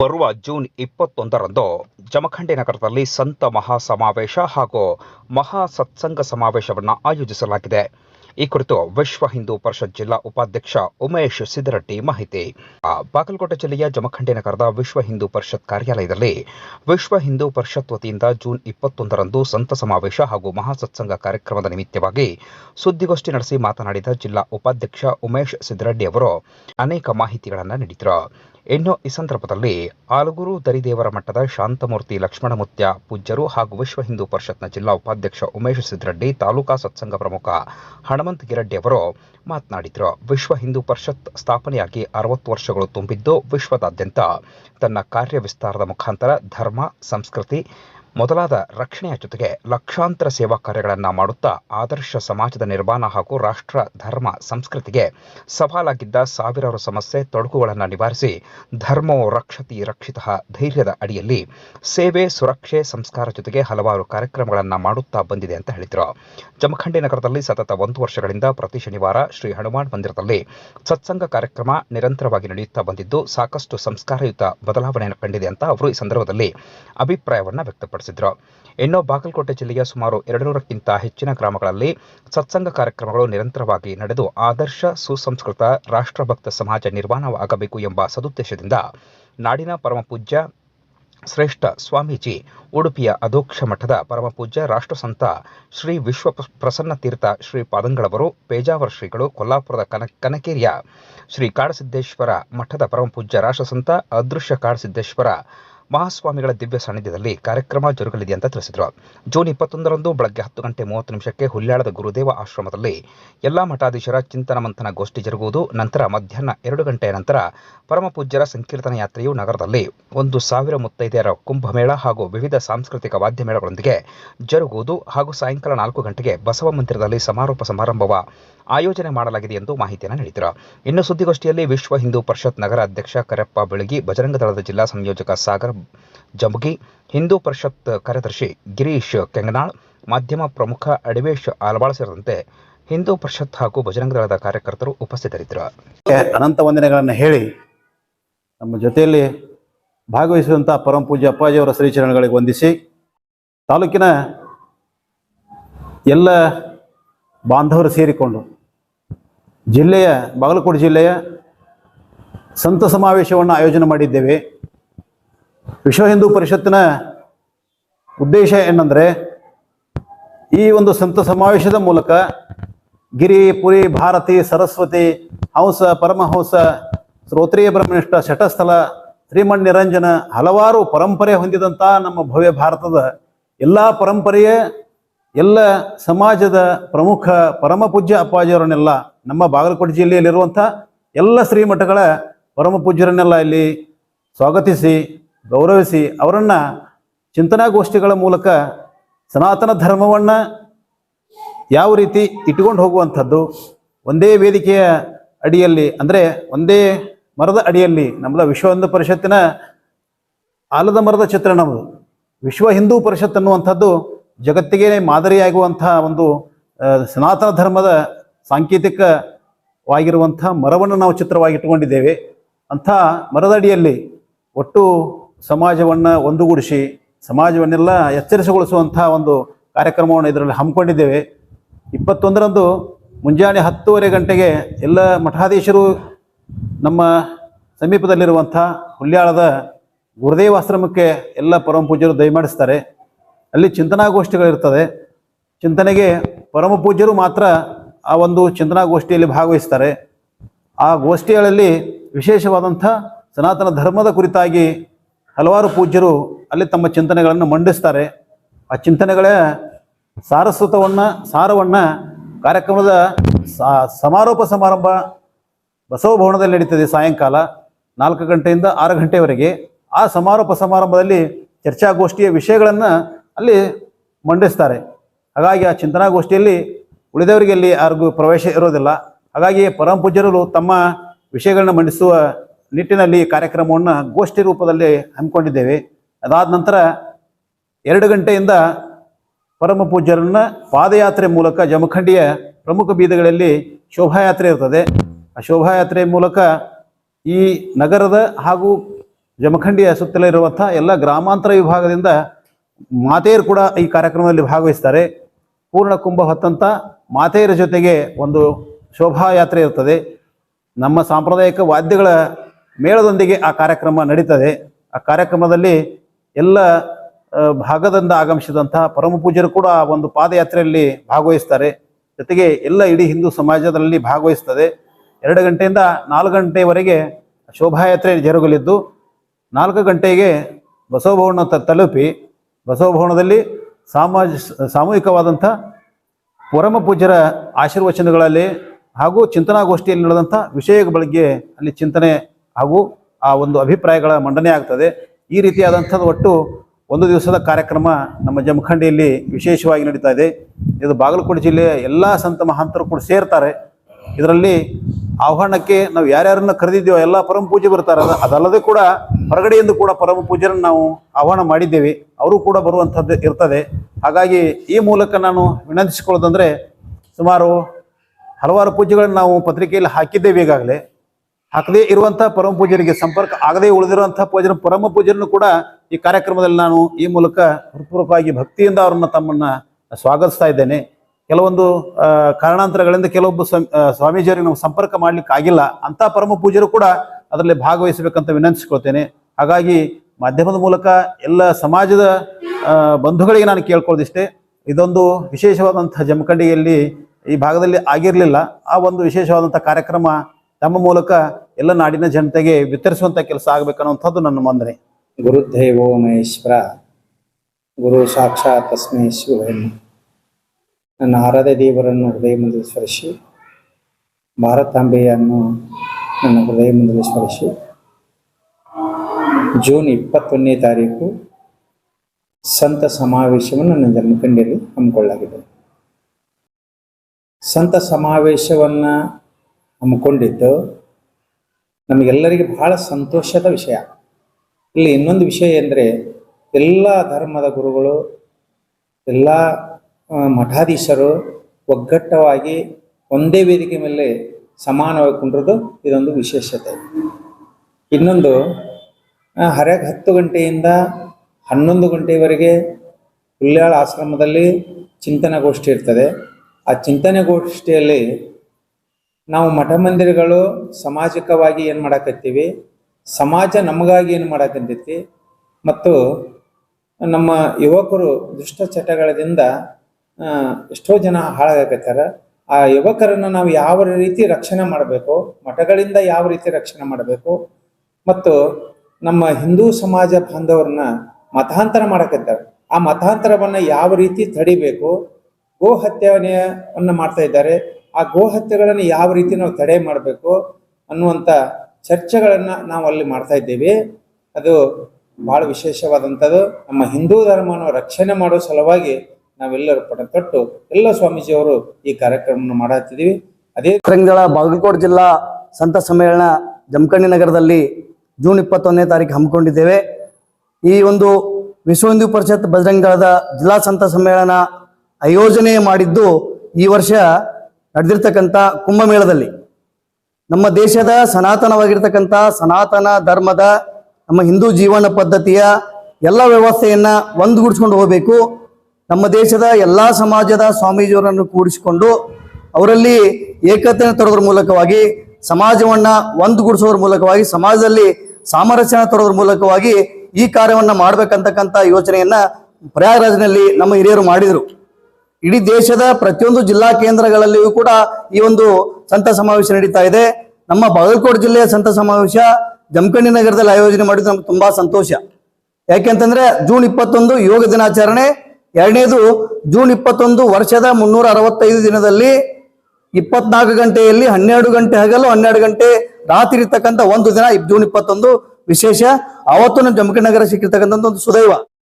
ಬರುವ ಜೂನ್ ಇಪ್ಪತ್ತೊಂದರಂದು ಜಮಖಂಡಿ ನಗರದಲ್ಲಿ ಸಂತ ಮಹಾ ಸಮಾವೇಶ ಹಾಗೂ ಮಹಾ ಸತ್ಸಂಗ ಸಮಾವೇಶವನ್ನು ಆಯೋಜಿಸಲಾಗಿದೆ. ಈ ಕುರಿತು ವಿಶ್ವ ಹಿಂದೂ ಪರಿಷತ್ ಜಿಲ್ಲಾ ಉಪಾಧ್ಯಕ್ಷ ಉಮೇಶ್ ಸಿದ್ದರಟ್ಟಿ ಮಾಹಿತಿ. ಬಾಗಲಕೋಟೆ ಜಿಲ್ಲೆಯ ಜಮಖಂಡಿ ನಗರದ ವಿಶ್ವ ಹಿಂದೂ ಪರಿಷತ್ ಕಾರ್ಯಾಲಯದಲ್ಲಿ ವಿಶ್ವ ಹಿಂದೂ ಪರಿಷತ್ ವತಿಯಿಂದ ಜೂನ್ ಇಪ್ಪತ್ತೊಂದರಂದು ಸಂತ ಸಮಾವೇಶ ಹಾಗೂ ಮಹಾಸತ್ಸಂಗ ಕಾರ್ಯಕ್ರಮದ ನಿಮಿತ್ತವಾಗಿ ಸುದ್ದಿಗೋಷ್ಠಿ ನಡೆಸಿ ಮಾತನಾಡಿದ ಜಿಲ್ಲಾ ಉಪಾಧ್ಯಕ್ಷ ಉಮೇಶ್ ಸಿದ್ದರಡ್ಡಿ ಅವರು ಅನೇಕ ಮಾಹಿತಿಗಳನ್ನು ನೀಡಿದರು. ಇನ್ನು ಈ ಸಂದರ್ಭದಲ್ಲಿ ಆಲಗೂರು ದರಿದೇವರ ಮಠದ ಶಾಂತಮೂರ್ತಿ ಲಕ್ಷ್ಮಣಮುತ್ಯ ಪೂಜ್ಯರು ಹಾಗೂ ವಿಶ್ವ ಹಿಂದೂ ಪರಿಷತ್ನ ಜಿಲ್ಲಾ ಉಪಾಧ್ಯಕ್ಷ ಉಮೇಶ್ ಸಿದ್ದರಡ್ಡಿ ತಾಲೂಕಾ ಸತ್ಸಂಗ ಪ್ರಮುಖ ಹಣಮಂತ್ ಗಿರಡ್ಡಿ ಅವರು ಮಾತನಾಡಿದರು. ವಿಶ್ವ ಹಿಂದೂ ಪರಿಷತ್ ಸ್ಥಾಪನೆಯಾಗಿ ಅರವತ್ತು ವರ್ಷಗಳು ತುಂಬಿದ್ದು ವಿಶ್ವದಾದ್ಯಂತ ತನ್ನ ಕಾರ್ಯ ವಿಸ್ತಾರದ ಮುಖಾಂತರ ಧರ್ಮ, ಸಂಸ್ಕೃತಿ ಮೊದಲಾದ ರಕ್ಷಣೆಯ ಜೊತೆಗೆ ಲಕ್ಷಾಂತರ ಸೇವಾ ಕಾರ್ಯಗಳನ್ನು ಮಾಡುತ್ತಾ ಆದರ್ಶ ಸಮಾಜದ ನಿರ್ಮಾಣ ಹಾಗೂ ರಾಷ್ಟ್ರ ಧರ್ಮ ಸಂಸ್ಕೃತಿಗೆ ಸವಾಲಾಗಿದ್ದ ಸಾವಿರಾರು ಸಮಸ್ಯೆ ತೊಡಕುಗಳನ್ನು ನಿವಾರಿಸಿ ಧರ್ಮೋ ರಕ್ಷತಿ ರಕ್ಷಿತ ಧೈರ್ಯದ ಅಡಿಯಲ್ಲಿ ಸೇವೆ, ಸುರಕ್ಷೆ, ಸಂಸ್ಕಾರ ಜೊತೆಗೆ ಹಲವಾರು ಕಾರ್ಯಕ್ರಮಗಳನ್ನು ಮಾಡುತ್ತಾ ಬಂದಿದೆ ಅಂತ ಹೇಳಿದರು. ಜಮಖಂಡಿ ನಗರದಲ್ಲಿ ಸತತ ಒಂದು ವರ್ಷಗಳಿಂದ ಪ್ರತಿ ಶನಿವಾರ ಶ್ರೀ ಹನುಮಾನ್ ಮಂದಿರದಲ್ಲಿ ಸತ್ಸಂಗ ಕಾರ್ಯಕ್ರಮ ನಿರಂತರವಾಗಿ ನಡೆಯುತ್ತಾ ಬಂದಿದ್ದು ಸಾಕಷ್ಟು ಸಂಸ್ಕಾರಯುತ ಬದಲಾವಣೆಯನ್ನು ಕಂಡಿದೆ ಅಂತ ಅವರು ಈ ಸಂದರ್ಭದಲ್ಲಿ ಅಭಿಪ್ರಾಯವನ್ನು ವ್ಯಕ್ತಪಡಿಸಿದರು. ಇನ್ನು ಬಾಗಲಕೋಟೆ ಜಿಲ್ಲೆಯ ಸುಮಾರು ಎರಡು ನೂರಕ್ಕಿಂತ ಹೆಚ್ಚಿನ ಗ್ರಾಮಗಳಲ್ಲಿ ಸತ್ಸಂಗ ಕಾರ್ಯಕ್ರಮಗಳು ನಿರಂತರವಾಗಿ ನಡೆದು ಆದರ್ಶ ಸುಸಂಸ್ಕೃತ ರಾಷ್ಟ್ರಭಕ್ತ ಸಮಾಜ ನಿರ್ಮಾಣವಾಗಬೇಕು ಎಂಬ ಸದುದ್ದೇಶದಿಂದ ನಾಡಿನ ಪರಮಪೂಜ್ಯ ಶ್ರೇಷ್ಠ ಸ್ವಾಮೀಜಿ, ಉಡುಪಿಯ ಅಧೋಕ್ಷ ಮಠದ ಪರಮಪೂಜ್ಯ ರಾಷ್ಟ್ರಸಂತ ಶ್ರೀ ವಿಶ್ವ ಪ್ರ- ಪ್ರಸನ್ನ ತೀರ್ಥ ಶ್ರೀ ಪಾದಂಗಳವರು, ಪೇಜಾವರ ಶ್ರೀಗಳು, ಕೊಲ್ಲಾಪುರದ ಕನ ಕನಕೇರಿಯ ಶ್ರೀ ಕಾಡಸಿದ್ದೇಶ್ವರ ಮಠದ ಪರಮಪೂಜ್ಯ ರಾಷ್ಟ್ರಸಂತ, ಅದೃಶ್ಯ ಕಾಡಸಿದ್ದೇಶ್ವರ ಮಹಾಸ್ವಾಮಿಗಳ ದಿವ್ಯ ಸಾನ್ನಿಧ್ಯದಲ್ಲಿ ಕಾರ್ಯಕ್ರಮ ಜರುಗಲಿದೆ ಅಂತ ತಿಳಿಸಿದರು. ಜೂನ್ ಇಪ್ಪತ್ತೊಂದರಂದು ಬೆಳಗ್ಗೆ ಹತ್ತು ಗಂಟೆ ಮೂವತ್ತು ನಿಮಿಷಕ್ಕೆ ಹುಲ್ಯಾಳದ ಗುರುದೇವ ಆಶ್ರಮದಲ್ಲಿ ಎಲ್ಲ ಮಠಾಧೀಶರ ಚಿಂತನ ಮಂಥನ ಗೋಷ್ಠಿ ಜರುಗುವುದು, ನಂತರ ಮಧ್ಯಾಹ್ನ ಎರಡು ಗಂಟೆಯ ನಂತರ ಪರಮಪೂಜ್ಯರ ಸಂಕೀರ್ತನ ಯಾತ್ರೆಯು ನಗರದಲ್ಲಿ ಒಂದು ಸಾವಿರ ಮುತ್ತೈದೆಯರ ಕುಂಭಮೇಳ ಹಾಗೂ ವಿವಿಧ ಸಾಂಸ್ಕೃತಿಕ ವಾದ್ಯಮೇಳಗಳೊಂದಿಗೆ ಜರುಗುವುದು ಹಾಗೂ ಸಾಯಂಕಾಲ ನಾಲ್ಕು ಗಂಟೆಗೆ ಬಸವ ಮಂದಿರದಲ್ಲಿ ಸಮಾರೋಪ ಸಮಾರಂಭವ ಆಯೋಜನೆ ಮಾಡಲಾಗಿದೆ ಎಂದು ಮಾಹಿತಿಯನ್ನು ನೀಡಿದರು. ಇನ್ನು ಸುದ್ದಿಗೋಷ್ಠಿಯಲ್ಲಿ ವಿಶ್ವ ಹಿಂದೂ ಪರಿಷತ್ ನಗರ ಅಧ್ಯಕ್ಷ ಕರೆಪ್ಪ ಬೆಳಗಿ, ಬಜರಂಗ ದಳದ ಜಿಲ್ಲಾ ಸಂಯೋಜಕ ಸಾಗರ್ ಜಂಬಗಿ, ಹಿಂದೂ ಪರಿಷತ್ ಕಾರ್ಯದರ್ಶಿ ಗಿರೀಶ್ ಕೆಂಗನಾಳ್, ಮಾಧ್ಯಮ ಪ್ರಮುಖ ಅಡಿವೇಶ್ ಆಲವಾಳ ಸೇರಿದಂತೆ ಹಿಂದೂ ಪರಿಷತ್ ಹಾಗೂ ಬಜರಂಗ ದಳದ ಕಾರ್ಯಕರ್ತರು ಉಪಸ್ಥಿತರಿದ್ದರು. ಅನಂತ ವಂದನೆಗಳನ್ನು ಹೇಳಿ ನಮ್ಮ ಜೊತೆಯಲ್ಲಿ ಭಾಗವಹಿಸಿದಂಥ ಪರಮ ಪೂಜೆ ಅಪ್ಪಾಜಿಯವರ ಶ್ರೀಚರಣಗಳಿಗೆ ವಂದಿಸಿ, ತಾಲೂಕಿನ ಎಲ್ಲ ಬಾಂಧವರು ಸೇರಿಕೊಂಡು ಜಿಲ್ಲೆಯ, ಬಾಗಲಕೋಟೆ ಜಿಲ್ಲೆಯ ಸಂತ ಸಮಾವೇಶವನ್ನು ಆಯೋಜನೆ ಮಾಡಿದ್ದೇವೆ. ವಿಶ್ವ ಹಿಂದೂ ಪರಿಷತ್ತಿನ ಉದ್ದೇಶ ಏನಂದರೆ, ಈ ಒಂದು ಸಂತ ಸಮಾವೇಶದ ಮೂಲಕ ಗಿರಿ, ಪುರಿ, ಭಾರತಿ, ಸರಸ್ವತಿ, ಹಂಸ, ಪರಮಹಂಸ, ಶ್ರೋತ್ರಿಯ ಬ್ರಹ್ಮನಿಷ್ಠ, ಶಟಸ್ಥಲ ಶ್ರೀಮಣ್ ನಿರಂಜನ ಹಲವಾರು ಪರಂಪರೆ ಹೊಂದಿದಂಥ ನಮ್ಮ ಭವ್ಯ ಭಾರತದ ಎಲ್ಲ ಪರಂಪರೆಯ ಎಲ್ಲ ಸಮಾಜದ ಪ್ರಮುಖ ಪರಮ ಪೂಜ್ಯ ಅಪ್ಪಾಜಿಯವರನ್ನೆಲ್ಲ ನಮ್ಮ ಬಾಗಲಕೋಟೆ ಜಿಲ್ಲೆಯಲ್ಲಿರುವಂಥ ಎಲ್ಲ ಶ್ರೀಮಠಗಳ ಪರಮ ಪೂಜ್ಯರನ್ನೆಲ್ಲ ಇಲ್ಲಿ ಸ್ವಾಗತಿಸಿ, ಗೌರವಿಸಿ, ಅವರನ್ನು ಚಿಂತನಾಗೋಷ್ಠಿಗಳ ಮೂಲಕ ಸನಾತನ ಧರ್ಮವನ್ನು ಯಾವ ರೀತಿ ಇಟ್ಕೊಂಡು ಹೋಗುವಂಥದ್ದು, ಒಂದೇ ವೇದಿಕೆಯ ಅಡಿಯಲ್ಲಿ, ಅಂದರೆ ಒಂದೇ ಮರದ ಅಡಿಯಲ್ಲಿ ನಮ್ಮದ ವಿಶ್ವ ಹಿಂದೂ ಪರಿಷತ್ತಿನ ಆಲದ ಮರದ ಚಿತ್ರ ನಮ್ಮದು ವಿಶ್ವ ಹಿಂದೂ ಪರಿಷತ್ ಅನ್ನುವಂಥದ್ದು ಜಗತ್ತಿಗೆ ಮಾದರಿಯಾಗುವಂಥ ಒಂದು ಸನಾತನ ಧರ್ಮದ ಸಾಂಕೇತಿಕವಾಗಿರುವಂಥ ಮರವನ್ನು ನಾವು ಚಿತ್ರವಾಗಿ ಇಟ್ಟುಕೊಂಡಿದ್ದೇವೆ ಅಂಥ ಮರದಡಿಯಲ್ಲಿ ಒಟ್ಟು ಸಮಾಜವನ್ನು ಒಂದುಗೂಡಿಸಿ, ಸಮಾಜವನ್ನೆಲ್ಲ ಎಚ್ಚರಿಸಗೊಳಿಸುವಂಥ ಒಂದು ಕಾರ್ಯಕ್ರಮವನ್ನು ಇದರಲ್ಲಿ ಹಮ್ಮಿಕೊಂಡಿದ್ದೇವೆ. ಇಪ್ಪತ್ತೊಂದರಂದು ಮುಂಜಾನೆ ಹತ್ತುವರೆ ಗಂಟೆಗೆ ಎಲ್ಲ ಮಠಾಧೀಶರು ನಮ್ಮ ಸಮೀಪದಲ್ಲಿರುವಂಥ ಹುಲ್ಯಾಳದ ಗುರುದೇವಾಶ್ರಮಕ್ಕೆ ಎಲ್ಲ ಪರಮ ಪೂಜ್ಯರು ದಯಮಾಡಿಸ್ತಾರೆ ಅಲ್ಲಿ ಚಿಂತನಾಗೋಷ್ಠಿಗಳಿರ್ತದೆ. ಚಿಂತನೆಗೆ ಪರಮ ಪೂಜ್ಯರು ಮಾತ್ರ ಆ ಒಂದು ಚಿಂತನಾಗೋಷ್ಠಿಯಲ್ಲಿ ಭಾಗವಹಿಸ್ತಾರೆ. ಆ ಗೋಷ್ಠಿಗಳಲ್ಲಿ ವಿಶೇಷವಾದಂಥ ಸನಾತನ ಧರ್ಮದ ಕುರಿತಾಗಿ ಹಲವಾರು ಪೂಜ್ಯರು ಅಲ್ಲಿ ತಮ್ಮ ಚಿಂತನೆಗಳನ್ನು ಮಂಡಿಸ್ತಾರೆ. ಆ ಚಿಂತನೆಗಳ ಸಾರಸ್ವತವನ್ನು, ಸಾರವನ್ನು ಕಾರ್ಯಕ್ರಮದ ಸಮಾರೋಪ ಸಮಾರಂಭ ಬಸವ ಭವನದಲ್ಲಿ ನಡೀತದೆ ಸಾಯಂಕಾಲ ನಾಲ್ಕು ಗಂಟೆಯಿಂದ ಆರು ಗಂಟೆವರೆಗೆ. ಆ ಸಮಾರೋಪ ಸಮಾರಂಭದಲ್ಲಿ ಚರ್ಚಾಗೋಷ್ಠಿಯ ವಿಷಯಗಳನ್ನು ಅಲ್ಲಿ ಮಂಡಿಸ್ತಾರೆ. ಹಾಗಾಗಿ ಆ ಚಿಂತನಾಗೋಷ್ಠಿಯಲ್ಲಿ ಉಳಿದವರಿಗೆ ಅಲ್ಲಿ ಯಾರಿಗೂ ಪ್ರವೇಶ ಇರೋದಿಲ್ಲ. ಹಾಗಾಗಿ ಪರಮ ಪೂಜ್ಯರು ತಮ್ಮ ವಿಷಯಗಳನ್ನ ಮಂಡಿಸುವ ನಿಟ್ಟಿನಲ್ಲಿ ಕಾರ್ಯಕ್ರಮವನ್ನು ಗೋಷ್ಠಿ ರೂಪದಲ್ಲಿ ಹಮ್ಮಿಕೊಂಡಿದ್ದೇವೆ. ಅದಾದ ನಂತರ ಎರಡು ಗಂಟೆಯಿಂದ ಪರಮ ಪೂಜ್ಯರನ್ನು ಪಾದಯಾತ್ರೆ ಮೂಲಕ ಜಮಖಂಡಿಯ ಪ್ರಮುಖ ಬೀದಿಗಳಲ್ಲಿ ಶೋಭಾಯಾತ್ರೆ ಇರ್ತದೆ. ಆ ಶೋಭಾಯಾತ್ರೆ ಮೂಲಕ ಈ ನಗರದ ಹಾಗೂ ಜಮಖಂಡಿಯ ಸುತ್ತಲೇ ಇರುವಂಥ ಎಲ್ಲ ಗ್ರಾಮಾಂತರ ವಿಭಾಗದಿಂದ ಮಾತೆಯರು ಕೂಡ ಈ ಕಾರ್ಯಕ್ರಮದಲ್ಲಿ ಭಾಗವಹಿಸ್ತಾರೆ. ಪೂರ್ಣ ಕುಂಭ ಹೊತ್ತಂತ ಮಾತೆಯರ ಜೊತೆಗೆ ಒಂದು ಶೋಭಾಯಾತ್ರೆ ಇರ್ತದೆ ನಮ್ಮ ಸಾಂಪ್ರದಾಯಿಕ ವಾದ್ಯಗಳ ಮೇಳದೊಂದಿಗೆ ಆ ಕಾರ್ಯಕ್ರಮ ನಡೀತದೆ. ಆ ಕಾರ್ಯಕ್ರಮದಲ್ಲಿ ಎಲ್ಲ ಭಾಗದಿಂದ ಆಗಮಿಸಿದಂತಹ ಪರಮ ಪೂಜ್ಯರು ಕೂಡ ಒಂದು ಪಾದಯಾತ್ರೆಯಲ್ಲಿ ಭಾಗವಹಿಸ್ತಾರೆ. ಜೊತೆಗೆ ಎಲ್ಲ ಇಡೀ ಹಿಂದೂ ಸಮಾಜದಲ್ಲಿ ಭಾಗವಹಿಸ್ತದೆ. ಎರಡು ಗಂಟೆಯಿಂದ ನಾಲ್ಕು ಗಂಟೆವರೆಗೆ ಶೋಭಾಯಾತ್ರೆ ಜರುಗಲಿದ್ದು, ನಾಲ್ಕು ಗಂಟೆಗೆ ಬಸವಭವನ ತಲುಪಿ ಬಸವಭವನದಲ್ಲಿ ಸಾಮಾಜ, ಸಾಮೂಹಿಕವಾದಂಥ ಪರಮ ಪೂಜ್ಯರ ಆಶೀರ್ವಚನಗಳಲ್ಲಿ ಹಾಗೂ ಚಿಂತನಾಗೋಷ್ಠಿಯಲ್ಲಿ ನಡೆದಂಥ ವಿಷಯ ಬಗ್ಗೆ ಅಲ್ಲಿ ಚಿಂತನೆ ಹಾಗೂ ಆ ಒಂದು ಅಭಿಪ್ರಾಯಗಳ ಮಂಡನೆ ಆಗ್ತದೆ. ಈ ರೀತಿಯಾದಂಥದ್ದು ಒಟ್ಟು ಒಂದು ದಿವಸದ ಕಾರ್ಯಕ್ರಮ ನಮ್ಮ ಜಮಖಂಡಿಯಲ್ಲಿ ವಿಶೇಷವಾಗಿ ನಡೀತಾ ಇದೆ. ಇದು ಬಾಗಲಕೋಟೆ ಜಿಲ್ಲೆಯ ಎಲ್ಲ ಸಂತ ಮಹಾಂತರು ಕೂಡ ಸೇರ್ತಾರೆ. ಇದರಲ್ಲಿ ಆಹ್ವಾನಕ್ಕೆ ನಾವು ಯಾರ್ಯಾರನ್ನ ಕರೆದಿದ್ದೇವೋ ಎಲ್ಲ ಪರಮ ಪೂಜೆ ಬರ್ತಾರೆ. ಅದ- ಅದಲ್ಲದೆ ಕೂಡ ಹೊರಗಡೆಯಿಂದ ಕೂಡ ಪರಮ ಪೂಜೆಯನ್ನು ನಾವು ಆಹ್ವಾನ ಮಾಡಿದ್ದೇವೆ. ಅವರು ಕೂಡ ಬರುವಂಥದ್ದು ಇರ್ತದೆ. ಹಾಗಾಗಿ ಈ ಮೂಲಕ ನಾನು ವಿನಂತಿಸಿಕೊಳ್ಳೋದಂದರೆ ಸುಮಾರು ಹಲವಾರು ಪೂಜೆಗಳನ್ನು ನಾವು ಪತ್ರಿಕೆಯಲ್ಲಿ ಹಾಕಿದ್ದೇವೆ ಈಗಾಗಲೇ. ಹಾಕದೇ ಇರುವಂಥ ಪರಮ ಪೂಜರಿಗೆ ಸಂಪರ್ಕ ಆಗದೇ ಉಳಿದಿರುವಂಥ ಪೂಜನ ಪರಮ ಪೂಜರನ್ನು ಕೂಡ ಈ ಕಾರ್ಯಕ್ರಮದಲ್ಲಿ ನಾನು ಈ ಮೂಲಕ ಹೃತ್ಪೂರ್ವಕವಾಗಿ ಭಕ್ತಿಯಿಂದ ಅವರನ್ನು ತಮ್ಮನ್ನ ಸ್ವಾಗತಿಸ್ತಾ ಇದ್ದೇನೆ. ಕೆಲವೊಂದು ಕಾರಣಾಂತರಗಳಿಂದ ಕೆಲವೊಬ್ಬ ಸ್ವಾಮೀಜಿಯವರಿಗೆ ನಾವು ಸಂಪರ್ಕ ಮಾಡ್ಲಿಕ್ಕೆ ಆಗಿಲ್ಲ ಅಂತ ಪರಮ ಪೂಜರು ಕೂಡ ಅದರಲ್ಲಿ ಭಾಗವಹಿಸಬೇಕಂತ ವಿನಂತಿಸ್ಕೊಳ್ತೇನೆ. ಹಾಗಾಗಿ ಮಾಧ್ಯಮದ ಮೂಲಕ ಎಲ್ಲ ಸಮಾಜದ ಬಂಧುಗಳಿಗೆ ನಾನು ಕೇಳ್ಕೊಳ್ಳೋದಿಷ್ಟೇ. ಇದೊಂದು ವಿಶೇಷವಾದಂಥ ಜಮಖಂಡಿಯಲ್ಲಿ ಈ ಭಾಗದಲ್ಲಿ ಆಗಿರಲಿಲ್ಲ. ಆ ಒಂದು ವಿಶೇಷವಾದಂಥ ಕಾರ್ಯಕ್ರಮ ತಮ್ಮ ಮೂಲಕ ಎಲ್ಲ ನಾಡಿನ ಜನತೆಗೆ ವಿತರಿಸುವಂಥ ಕೆಲಸ ಆಗಬೇಕನ್ನುವಂಥದ್ದು ನನ್ನ ಮಂದನೆ. ಗುರುದೇವೋ ಮಹೇಶ್ವರ, ಗುರು ಸಾಕ್ಷಾತ್ ತಸ್ಮೈ ನನ್ನ ಆರಾಧ್ಯ ದೇವರನ್ನು ಹೃದಯ ಮುಂದೆ ಸ್ಮರಿಸಿ ಭಾರತಾಂಬೆಯನ್ನು ನನ್ನ ಹೃದಯ ಮುಂದೆ ಸ್ಮರಿಸಿ ಜೂನ್ ಇಪ್ಪತ್ತೊಂದನೇ ತಾರೀಕು ಸಂತ ಸಮಾವೇಶವನ್ನು ನನ್ನ ಜನ್ಮಖಂಡಿಯಲ್ಲಿ ಹಮ್ಮಿಕೊಳ್ಳಲಾಗಿದೆ. ಸಂತ ಸಮಾವೇಶವನ್ನು ಹಮ್ಮಿಕೊಂಡಿದ್ದು ನಮಗೆಲ್ಲರಿಗೆ ಬಹಳ ಸಂತೋಷದ ವಿಷಯ. ಇಲ್ಲಿ ಇನ್ನೊಂದು ವಿಷಯ ಎಂದರೆ, ಎಲ್ಲ ಧರ್ಮದ ಗುರುಗಳು, ಎಲ್ಲ ಮಠಾಧೀಶರು ಒಗ್ಗಟ್ಟವಾಗಿ ಒಂದೇ ವೇದಿಕೆ ಮೇಲೆ ಸಮಾನವಾಗಿ ಕುಂಡ್ರದು ಇದೊಂದು ವಿಶೇಷತೆ. ಇನ್ನೊಂದು ಹರ್ಯಾಗ ಹತ್ತು ಗಂಟೆಯಿಂದ ಹನ್ನೊಂದು ಗಂಟೆವರೆಗೆ ಹುಲ್ಯಾಳ ಆಶ್ರಮದಲ್ಲಿ ಚಿಂತನಗೋಷ್ಠಿ ಇರ್ತದೆ. ಆ ಚಿಂತನೆಗೋಷ್ಠಿಯಲ್ಲಿ ನಾವು ಮಠ ಮಂದಿರಗಳು ಸಾಮಾಜಿಕವಾಗಿ ಏನು ಮಾಡಕತ್ತೀವಿ? ಸಮಾಜ ನಮಗಾಗಿ ಏನು ಮಾಡಾಕಂತೈತಿ ಮತ್ತು ನಮ್ಮ ಯುವಕರು ದುಷ್ಟ ಚಟಗಳಿಂದ ಎಷ್ಟೋ ಜನ ಹಾಳಾಗಕತ್ತಾರ. ಆ ಯುವಕರನ್ನು ನಾವು ಯಾವ ರೀತಿ ರಕ್ಷಣೆ ಮಾಡಬೇಕು, ಮಠಗಳಿಂದ ಯಾವ ರೀತಿ ರಕ್ಷಣೆ ಮಾಡಬೇಕು, ಮತ್ತು ನಮ್ಮ ಹಿಂದೂ ಸಮಾಜ ಬಾಂಧವರನ್ನ ಮತಾಂತರ ಮಾಡಕತ್ತಾರೆ. ಆ ಮತಾಂತರವನ್ನು ಯಾವ ರೀತಿ ತಡಿಬೇಕು, ಗೋ ಹತ್ಯೆಯನ್ನು ಮಾಡ್ತಾ ಇದ್ದಾರೆ, ಆ ಗೋ ಹತ್ಯೆಗಳನ್ನು ಯಾವ ರೀತಿ ನಾವು ತಡೆ ಮಾಡಬೇಕು ಅನ್ನುವಂಥ ಚರ್ಚೆಗಳನ್ನು ನಾವು ಅಲ್ಲಿ ಮಾಡ್ತಾ ಇದ್ದೀವಿ. ಅದು ಭಾಳ ವಿಶೇಷವಾದಂಥದ್ದು. ನಮ್ಮ ಹಿಂದೂ ಧರ್ಮವನ್ನು ರಕ್ಷಣೆ ಮಾಡೋ ಸಲುವಾಗಿ ನಾವೆಲ್ಲರೂ ಪಟ ತೊಟ್ಟು ಎಲ್ಲ ಸ್ವಾಮೀಜಿಯವರು ಈ ಕಾರ್ಯಕ್ರಮವನ್ನು ಮಾಡತ್ತಿದ್ದೀವಿ ಅದೇ ಕರಂಗಳ ಬಾಗಲಕೋಟೆ ಜಿಲ್ಲಾ ಸಂತ ಸಮ್ಮೇಳನ ಜಮಖಂಡಿ ನಗರದಲ್ಲಿ ಜೂನ್ ಇಪ್ಪತ್ತೊಂದನೇ ತಾರೀಕು ಹಮ್ಮಿಕೊಂಡಿದ್ದೇವೆ. ಈ ಒಂದು ವಿಶ್ವ ಹಿಂದೂ ಪರಿಷತ್ ಬಜರಂಗದಳದ ಜಿಲ್ಲಾ ಸಂತ ಸಮ್ಮೇಳನ ಆಯೋಜನೆ ಮಾಡಿದ್ದು ಈ ವರ್ಷ ನಡೆದಿರ್ತಕ್ಕಂಥ ಕುಂಭಮೇಳದಲ್ಲಿ. ನಮ್ಮ ದೇಶದ ಸನಾತನವಾಗಿರ್ತಕ್ಕಂಥ ಸನಾತನ ಧರ್ಮದ ನಮ್ಮ ಹಿಂದೂ ಜೀವನ ಪದ್ಧತಿಯ ಎಲ್ಲ ವ್ಯವಸ್ಥೆಯನ್ನ ಒಂದುಗೂಡಿಸ್ಕೊಂಡು ಹೋಗಬೇಕು. ನಮ್ಮ ದೇಶದ ಎಲ್ಲ ಸಮಾಜದ ಸ್ವಾಮೀಜಿಯವರನ್ನು ಕೂಡಿಸಿಕೊಂಡು ಅವರಲ್ಲಿ ಏಕತೆಯನ್ನು ತರೋದ್ರ ಮೂಲಕವಾಗಿ, ಸಮಾಜವನ್ನ ಒಂದುಗೂಡಿಸೋದ್ರ ಮೂಲಕವಾಗಿ, ಸಮಾಜದಲ್ಲಿ ಸಾಮರಸ್ಯನ ತರೋದ್ರ ಮೂಲಕವಾಗಿ ಈ ಕಾರ್ಯವನ್ನ ಮಾಡ್ಬೇಕಂತಕ್ಕಂಥ ಯೋಚನೆಯನ್ನ ಪ್ರಯಾಗರಾಜ್ನಲ್ಲಿ ನಮ್ಮ ಹಿರಿಯರು ಮಾಡಿದರು. ಇಡೀ ದೇಶದ ಪ್ರತಿಯೊಂದು ಜಿಲ್ಲಾ ಕೇಂದ್ರಗಳಲ್ಲಿಯೂ ಕೂಡ ಈ ಒಂದು ಸಂತ ಸಮಾವೇಶ ನಡೀತಾ ಇದೆ. ನಮ್ಮ ಬಾಗಲಕೋಟೆ ಜಿಲ್ಲೆಯ ಸಂತ ಸಮಾವೇಶ ಜಮಖಂಡಿ ನಗರದಲ್ಲಿ ಆಯೋಜನೆ ಮಾಡಿದ್ದು ನಮ್ಗೆ ತುಂಬಾ ಸಂತೋಷ. ಯಾಕೆಂತಂದ್ರೆ ಜೂನ್ ಇಪ್ಪತ್ತೊಂದು ಯೋಗ ದಿನಾಚರಣೆ. ಎರಡನೇದು, ಜೂನ್ ಇಪ್ಪತ್ತೊಂದು, ವರ್ಷದ ಮುನ್ನೂರ ಅರವತ್ತೈದು ದಿನದಲ್ಲಿ ಇಪ್ಪತ್ನಾಲ್ಕು ಗಂಟೆಯಲ್ಲಿ ಹನ್ನೆರಡು ಗಂಟೆ ಹಗಲು, ಹನ್ನೆರಡು ಗಂಟೆ ರಾತ್ರಿ ಇರ್ತಕ್ಕಂಥ ಒಂದು ದಿನ ಜೂನ್ ಇಪ್ಪತ್ತೊಂದು ವಿಶೇಷ. ಅವತ್ತು ನಮ್ಮ ಜಮಖಂಡಿ ನಗರ ಸಿಕ್ಕಿರ್ತಕ್ಕಂಥ ಒಂದು ಸುದೈವ.